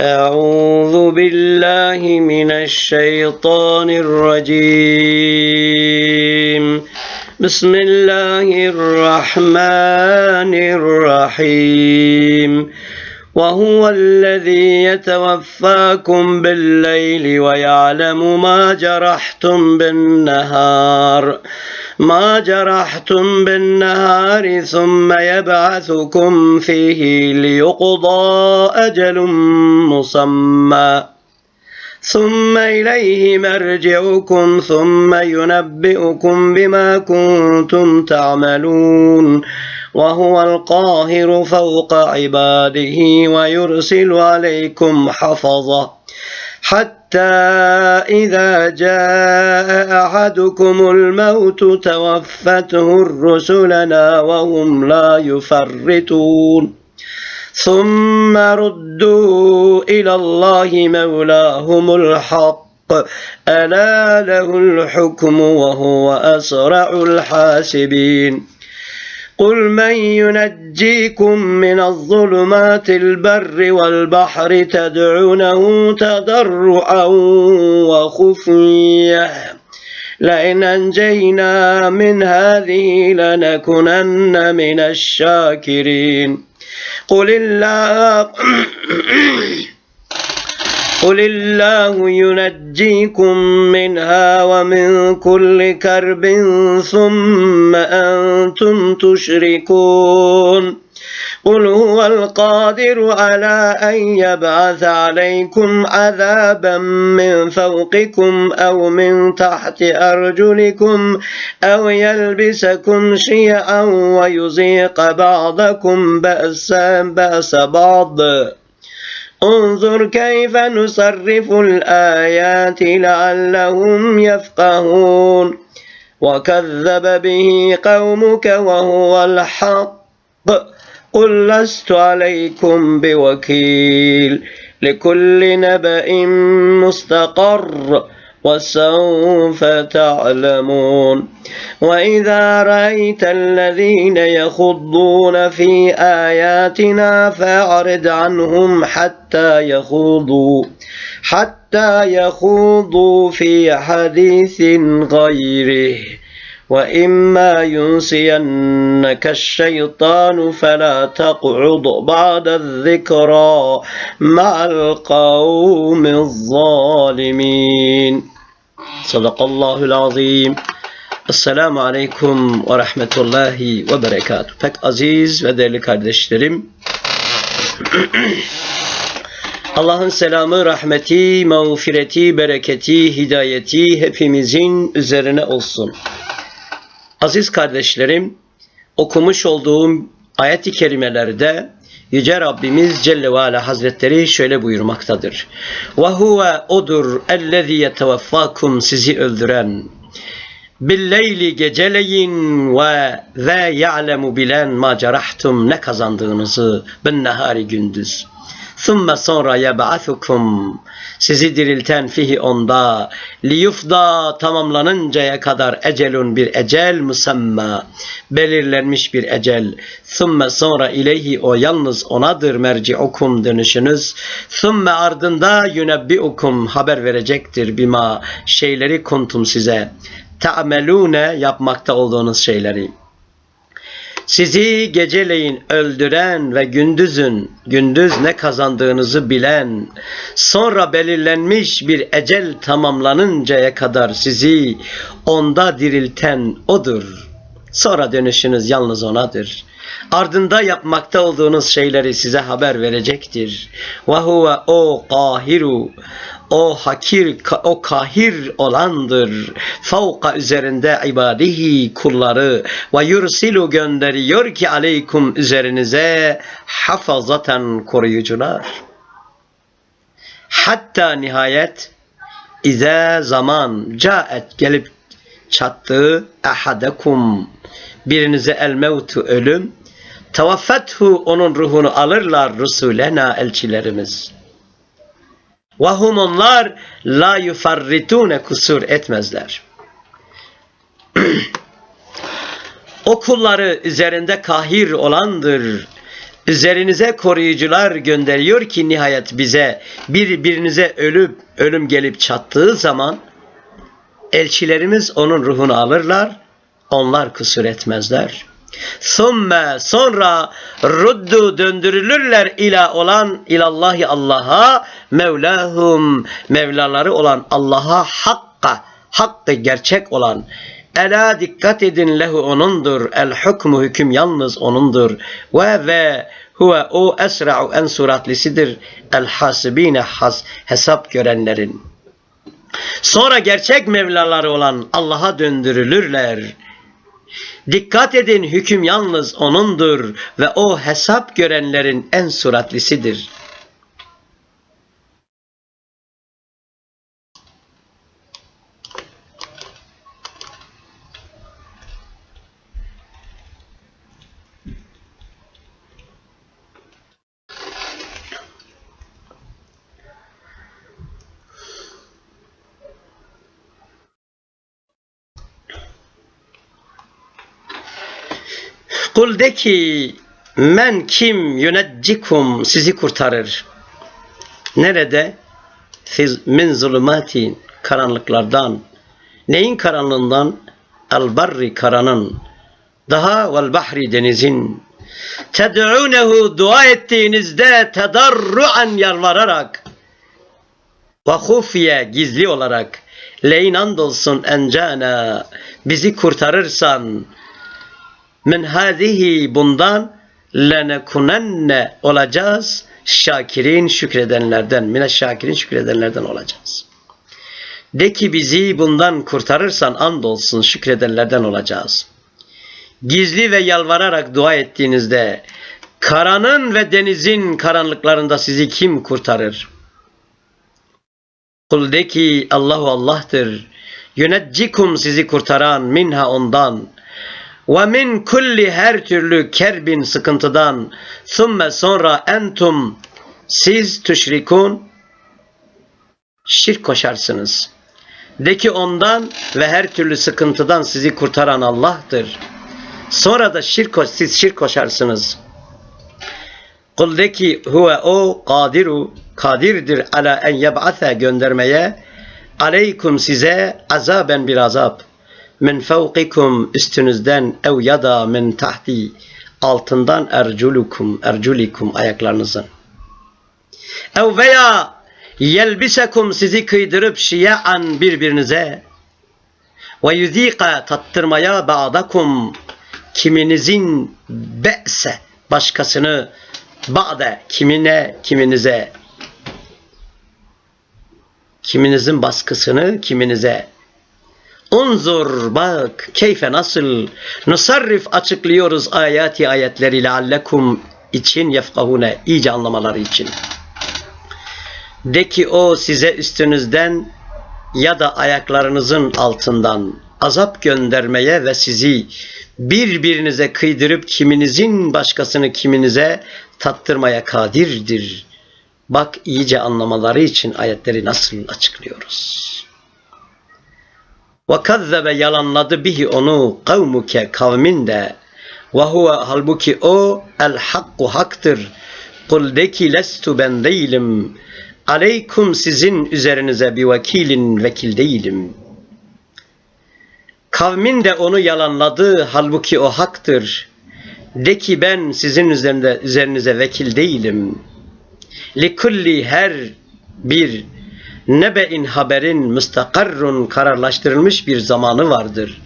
أعوذ بالله من الشيطان الرجيم. بسم الله الرحمن الرحيم. وهو الذي يتوفاكم بالليل ويعلم ما جرحتم بالنهار. ما جرحتم بالنهار ثم يبعثكم فيه ليقضى أجل مسمى. ثم إليه مرجعكم ثم ينبئكم بما كنتم تعملون. وهو القاهر فوق عباده ويرسل عليكم حفظه. حتى إذا جاء أحدكم الموت توفته رسلنا وهم لا يفرطون. ثم ردوا إلى الله مولاهم الحق. ألا له الحكم وهو أسرع الحاسبين. قل من ينجيكم من الظلمات البر والبحر تدعونه تضرعا وخفيه لئن أنجينا من هذه لنكونن من الشاكرين قل الله قل الله ينجيكم منها ومن كل كرب ثم أنتم تشركون قل هو القادر على أن يبعث عليكم عذابا من فوقكم أو من تحت أرجلكم أو يلبسكم شيعا ويذيق بعضكم بأسا بأس بعض انظر كيف نصرف الآيات لعلهم يفقهون. وكذب به قومك وهو الحق. قل لست عليكم بوكيل. لكل نبأ مستقر. وسوف تعلمون. وإذا رأيت الذين يخضون في آياتنا فأعرض عنهم حتى يخوضوا حتى يخوضوا في حديث غيره. وإما ينسينك الشيطان فلا تقعد بعد الذكرى مع القوم الظالمين صدق الله العظيم Esselamu Aleyküm ve Rahmetullahi ve Berekatuhu. Pek aziz ve değerli kardeşlerim. Allah'ın selamı, rahmeti, mağfireti, bereketi, hidayeti hepimizin üzerine olsun. Aziz kardeşlerim, okumuş olduğum ayet-i kerimelerde Yüce Rabbimiz Celle ve Ala Hazretleri şöyle buyurmaktadır. Ve huve odur ellezî yeteveffakum sizi öldüren. Billeyli geceleyin ve ve ya'lemu bilen ma cerahtum ne kazandığınızı bin nehari gündüz. Thumme sonra yeb'athukum. Sizi dirilten fihi onda. Liyufda tamamlanıncaya kadar ecelun bir ecel musamma. Belirlenmiş bir ecel. Thumme sonra ileyhi o yalnız onadır merci'ukum dönüşünüz. Thumme ardında yunebbi'ukum haber verecektir bima şeyleri kuntum size. Ta'melune yapmakta olduğunuz şeyleri sizi geceleyin öldüren ve gündüzün gündüz ne kazandığınızı bilen, sonra belirlenmiş bir ecel tamamlanıncaya kadar sizi onda dirilten odur. Sonra dönüşünüz yalnız onadır. Ardında yapmakta olduğunuz şeyleri size haber verecektir. Ve huve o kahiru o hakir, o kahir olandır. Favka üzerinde ibadihi kulları ve yursilu gönderiyor ki aleykum üzerinize hafazaten koruyucular. Hatta nihayet ize zaman caet gelip çattığı ahadekum birinize el mevtu ölüm tevaffethu onun ruhunu alırlar rusulena elçilerimiz. Vahum onlar la yufarritune kusur etmezler. o kulları üzerinde kahir olandır. üzerinize koruyucular gönderiyor ki nihayet bize birbirinize ölüp ölüm gelip çattığı zaman elçilerimiz onun ruhunu alırlar. Onlar kusur etmezler. Thumme sonra ruddu döndürülürler ila olan ilallahi Allah'a mevlahum mevlaları olan Allah'a hakka hakkı gerçek olan Ela dikkat edin lehu onundur. El hukmu hüküm yalnız onundur. Ve ve huve o esra'u en suratlisidir. El hasibine has, hesap görenlerin. Sonra gerçek mevlaları olan Allah'a döndürülürler. Dikkat edin hüküm yalnız O'nundur ve O hesap görenlerin en suratlisidir. Kul de ki men kim yuneccikum sizi kurtarır. Nerede? Fiz, min zulümatin karanlıklardan. Neyin karanlığından? El barri karanın. Daha vel bahri denizin. Ted'unehu dua ettiğinizde tedarruan yalvararak ve hufiye gizli olarak leyin andolsun encana bizi kurtarırsan min hadihi bundan lenekunenne olacağız şakirin şükredenlerden mine şakirin şükredenlerden olacağız. De ki bizi bundan kurtarırsan andolsun şükredenlerden olacağız. Gizli ve yalvararak dua ettiğinizde karanın ve denizin karanlıklarında sizi kim kurtarır? Kul de ki Allahu Allah'tır. Yönetcikum sizi kurtaran minha ondan ve min kulli her türlü kerbin sıkıntıdan thumme sonra entum siz tüşrikun şirk koşarsınız. De ki ondan ve her türlü sıkıntıdan sizi kurtaran Allah'tır. Sonra da şirk siz şirk koşarsınız. Kul de ki huve o kadiru kadirdir ala en yeb'athe göndermeye aleykum size azaben bir azap min fevkikum üstünüzden ev ya da min tahti altından erculukum erculikum ayaklarınızın. Ev veya yelbisekum sizi kıydırıp şiyan birbirinize. Ve yüzika tattırmaya ba'dakum kiminizin be'se başkasını ba'de kimine kiminize. Kiminizin baskısını kiminize Unzur bak keyfe nasıl nusarrif açıklıyoruz ayati ayetleri leallekum için yefkahune iyice anlamaları için. De ki o size üstünüzden ya da ayaklarınızın altından azap göndermeye ve sizi birbirinize kıydırıp kiminizin başkasını kiminize tattırmaya kadirdir. Bak iyice anlamaları için ayetleri nasıl açıklıyoruz. Ve kazzebe yalanladı bihi onu kavmuke kavmin de. Ve huve halbuki o el hakku haktır. Kul de ki lestu ben değilim. Aleykum sizin üzerinize bir vekilin vekil değilim. Kavmin de onu yalanladı halbuki o haktır. De ki ben sizin üzerinde, üzerinize vekil değilim. Likulli her bir nebe'in haberin müstakarrun kararlaştırılmış bir zamanı vardır.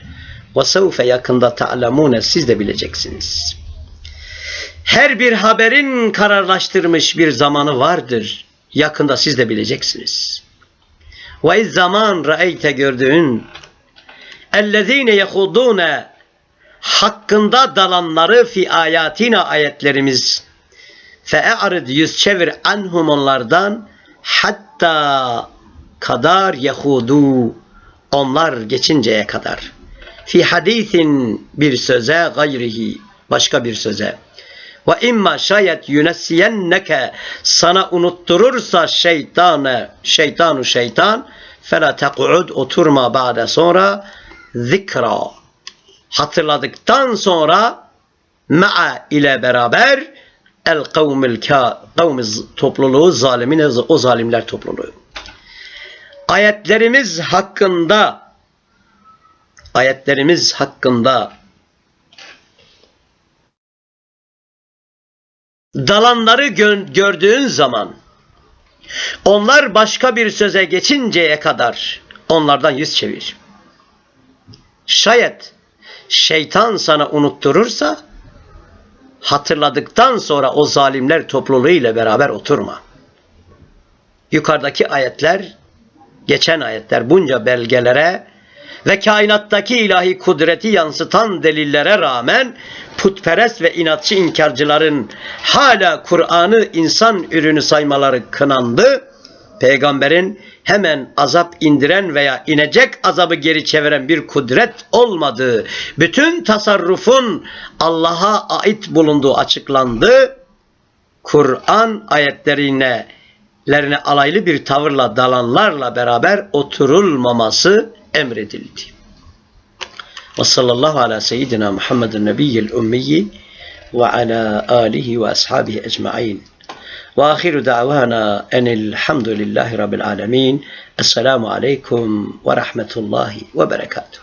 Ve sevfe yakında ta'lemune siz de bileceksiniz. Her bir haberin kararlaştırmış bir zamanı vardır. Yakında siz de bileceksiniz. Ve zaman ra'eyte gördüğün ellezine yehudune hakkında dalanları fi ayatina ayetlerimiz fe'arid yüz çevir anhum onlardan hatta kadar yehudu onlar geçinceye kadar. Fi hadisin bir söze gayrihi başka bir söze. Ve imma şayet yunessiyenneke sana unutturursa şeytanı şeytanu şeytan fela teq'ud oturma ba'de sonra zikra hatırladıktan sonra ma'a ile beraber el kavmil ka kavmi topluluğu zalimine o zalimler topluluğu. Ayetlerimiz hakkında ayetlerimiz hakkında dalanları gö- gördüğün zaman onlar başka bir söze geçinceye kadar onlardan yüz çevir. Şayet şeytan sana unutturursa hatırladıktan sonra o zalimler topluluğu ile beraber oturma. Yukarıdaki ayetler, geçen ayetler bunca belgelere ve kainattaki ilahi kudreti yansıtan delillere rağmen putperest ve inatçı inkarcıların hala Kur'an'ı insan ürünü saymaları kınandı. Peygamberin hemen azap indiren veya inecek azabı geri çeviren bir kudret olmadığı, bütün tasarrufun Allah'a ait bulunduğu açıklandı. Kur'an ayetlerine lerine alaylı bir tavırla dalanlarla beraber oturulmaması emredildi. Ve sallallahu ala seyyidina Muhammedin nebiyyil ummiyi ve ala alihi ve ashabihi ecma'in. Ve ahiru da'vana enilhamdülillahi rabbil alemin. Esselamu aleyküm ve rahmetullahi ve berekatuhu.